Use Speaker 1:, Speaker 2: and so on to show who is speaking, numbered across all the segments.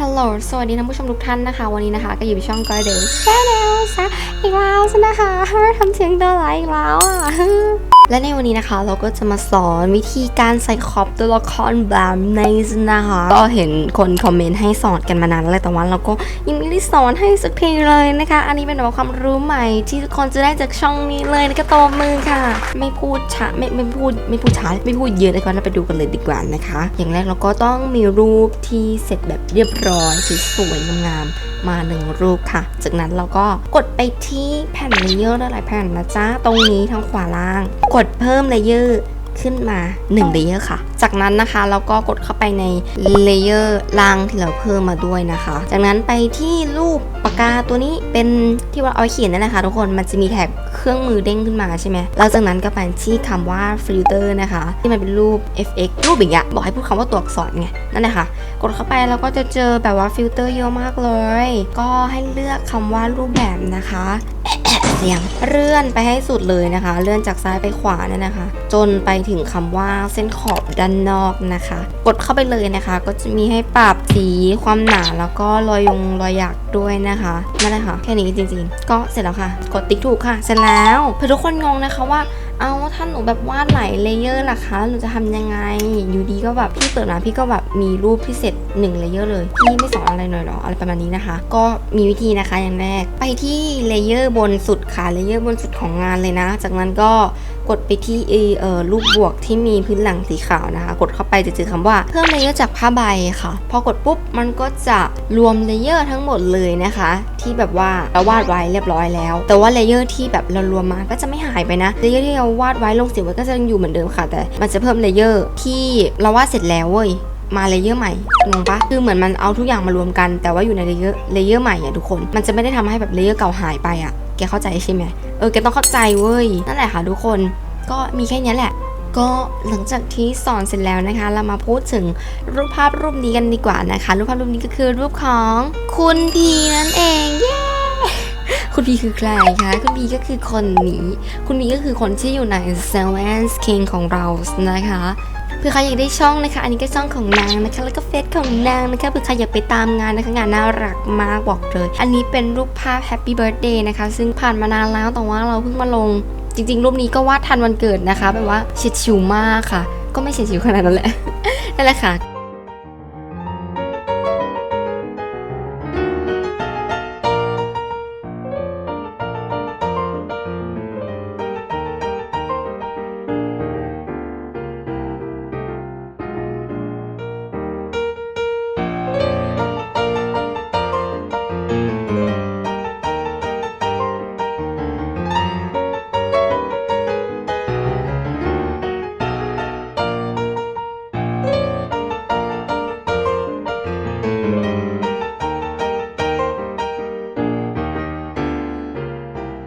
Speaker 1: ฮัลโหล สวัสดีท่านผู้ชมทุกท่านนะคะ วันนี้นะคะ ก็อยู่ในช่องก้อยเดิมแชนแนลซะอีกแล้วซะนะคะทำเสียงเดอร์ไลอีกแล้วอะ และในวันนี้นะคะเราก็จะมาสอนวิธีการใส่คอปตัวละครแบบในนะคะก็เห็นคนคอมเมนต์ให้สอนกันมานานแล้วแต่ว่าเราก็ยังไม่ได้สอนให้สักทีเลยนะคะ อันนี้เป็นแบบความรู้ใหม่ที่ทุกคนจะได้จากช่องนี้เลยนะคะตบมือค่ะ ไม่พูดช้าไม่ไม่พูดไม่พูดช้าไม่พูดเยอะนะคะเราไปดูกันเลยดีกว่านะคะ อย่างแรกเราก็ต้องมีรูปที่เสร็จแบบเรียบร้อยสวยๆงามมาหนึ่งรูปค่ะ จากนั้นเราก็กดไปที่แผ่นเลเยอร์ได้หลายแผ่นนะจ๊ะ ตรงนี้ทางขวาล่างกดเพิ่มเลเยอร์ขึ้นมา1เลเยอร์ค่ะ จากนั้นนะคะเราก็กดเข้าไปในเลเยอร์ล่างที่เราเพิ่มมาด้วยนะคะ จากนั้นไปที่รูปปากกาตัวนี้เป็นที่ว่าเอาเขียนนั่นแหละค่ะทุกคนมันจะมีแท็กเครื่องมือเด้งขึ้นมาใช่ไหมแล้วจากนั้นก็ไปที่คำว่าฟิลเตอร์นะคะ ที่มันเป็นรูป fx รูปอย่างเงี้ยบอกให้พูดคำว่าตัวอักษรไงนั่นแหละค่ะกดเข้าไปแล้วก็จะเจอแบบว่าฟิลเตอร์เยอะมากเลย ก็ให้เลือกคำว่ารูปแบบนะคะ สียง เลื่อนไปให้สุดเลยนะคะ เลื่อนจากซ้ายไปขวาเนี่ยนะคะ จนไปถึงคำว่าเส้นขอบด้านนอกนะคะ กดเข้าไปเลยนะคะ ก็จะมีให้ปรับสีความหนาแล้วก็รอยยงรอยหยักด้วยนะคะนั่นแหละค่ะแค่นี้จริงๆ ก็เสร็จแล้วค่ะ กดติ๊กถูกค่ะ เสร็จแล้วเพื่อทุกคนงงนะคะว่า เอาถ้าหนูแบบวาดหลายเลเยอร์ล่ะคะหนูจะทำยังไง อยู่ดีก็แบบพี่เปิดมาพี่ก็แบบมีรูปที่เสร็จ1เลเยอร์เลยพี่ไม่สอนอะไรหน่อยหรออะไรประมาณนี้นะคะ ก็มีวิธีนะคะอย่างแรกไปที่เลเยอร์บนสุดค่ะเลเยอร์บนสุดของงานเลยนะ จากนั้นก็ กดไปที่เอเอรูปบวกที่มีพื้นหลังสีขาวนะคะ กดเข้าไปจะเจอคำว่าเพิ่มเลเยอร์จากผ้าใบค่ะ พอกดปุ๊บมันก็จะรวมเลเยอร์ทั้งหมดเลยนะคะ ที่แบบว่าเราวาดไว้เรียบร้อยแล้ว แต่ว่าเลเยอร์ที่แบบเรารวมมาก็จะไม่หายไปนะเลเยอร์ที่เราวาดไว้ลงสีไว้ก็จะยังอยู่เหมือนเดิมค่ะ แต่มันจะเพิ่มเลเยอร์ที่เราวาดเสร็จแล้วเว้ยมาเลเยอร์ใหม่งงปะคือเหมือนมันเอาทุกอย่างมารวมกัน แต่ว่าอยู่ในเลเยอร์เลเยอร์ใหม่อะทุกคน มันจะไม่ได้ทำให้แบบเลเยอร์เก่าหายไปอะแกเข้าใจใช่ไหม เออแกต้องเข้าใจเว้ย นั่นแหละค่ะทุกคน ก็มีแค่นี้แหละ ก็หลังจากที่สอนเสร็จแล้วนะคะ เรามาพูดถึงรูปภาพรูปนี้กันดีกว่านะคะ รูปภาพรูปนี้ก็คือรูปของคุณพีนั่นเองเย้คุณพีคือใครคะ คุณพีก็คือคนนี้ คุณพีก็คือคนที่อยู่ใน s e v e n s King ของเรานะคะ เพื่อใครอยากได้ช่องนะคะ อันนี้ก็ช่องของนางนะคะ แล้วก็เฟซของนางนะคะเพื่อใครอยากไปตามงานนะคะงานน่ารักมากบอกเลย อันนี้เป็นรูปภาพ Happy Birthday นะคะ ซึ่งผ่านมานานแล้วแต่ว่าเราเพิ่งมาลง จริง ๆ รูปนี้ก็วาดทันวันเกิดนะคะแบบว่าเฉียดฉิวมากค่ะ ก็ไม่เฉียดฉิวขนาดนั้นแหละนั่นแหละค่ะ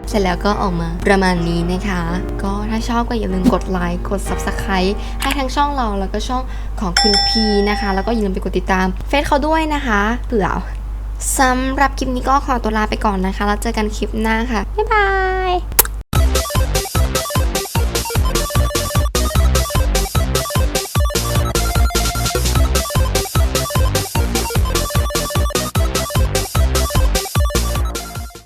Speaker 1: เสร็จแล้วก็ออกมาประมาณนี้นะคะ ก็ถ้าชอบก็อย่าลืมกดไลค์กด Subscribe ให้ทั้งช่องเราแล้วก็ช่องของคุณพีนะคะ แล้วก็อย่าลืมไปกดติดตามเฟซเขาด้วยนะคะเผื่อสำหรับคลิปนี้ก็ขอตัวลาไปก่อนนะคะ แล้วเจอกันคลิปหน้าค่ะ บ๊ายบาย